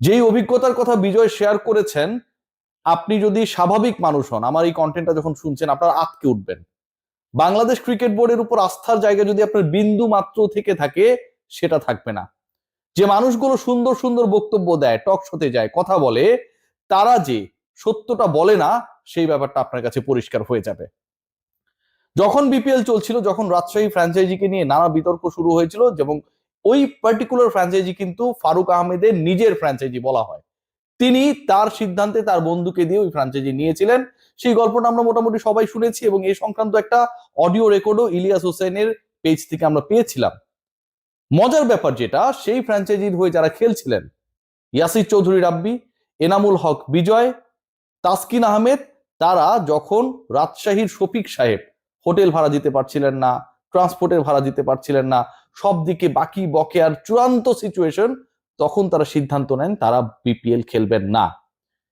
যেই অভিজ্ঞতার কথা বিজয় শেয়ার করেছেন, আপনি যদি স্বাভাবিক মানুষ হন, আমার এই কন্টেন্টটা যখন শুনছেন, আপনারা আটকে উঠবেন। বাংলাদেশ ক্রিকেট বোর্ডের উপর আস্থার জায়গা যদি আপনার বিন্দু মাত্র থেকে থাকে, সেটা থাকবে না। যে মানুষগুলো সুন্দর সুন্দর বক্তব্য দেয় টক শোতে যায়, কথা বলে, তারা যে সত্যটা বলে না, সেই ব্যাপারটা আপনার কাছে পরিষ্কার হয়ে যাবে। যখন বিপিএল চলছিল, যখন রাজশাহী ফ্র্যাঞ্চাইজিকে নিয়ে নানা বিতর্ক শুরু হয়েছিল, এবং ওই পার্টিকুলার ফ্র্যাঞ্চাইজি কিন্তু ফারুক আহমেদের নিজের ফ্র্যাঞ্চাইজি বলা হয়। তিনি তার সিদ্ধান্তে তার বন্ধুকে দিয়ে ওই ফ্র্যাঞ্চাইজি নিয়েছিলেন। সেই গল্পটা আমরা মোটামুটি সবাই শুনেছি এবং এই সংক্রান্ত একটা অডিও রেকর্ডও ইলিয়াস হোসেনের পেজ থেকে আমরা পেয়েছিলাম। মজার ব্যাপার যেটা, সেই ফ্র্যাঞ্চাইজির হয়ে যারা খেলছিলেন, ইয়াসির চৌধুরী রাব্বি, এনামুল হক বিজয়, তাসকিন আহমেদ, তারা যখন রাজশাহীর শফিক সাহেব হোটেল ভাড়া দিতে পারছিলেন না ট্রান্সপোর্টের ভাড়া দিতে পারছিলেন না। সব দিকে বাকি বকেয়ার চূড়ান্ত সিচুয়েশন তখন তারা সিদ্ধান্ত নেন, তারা বিপিএল খেলবেন না।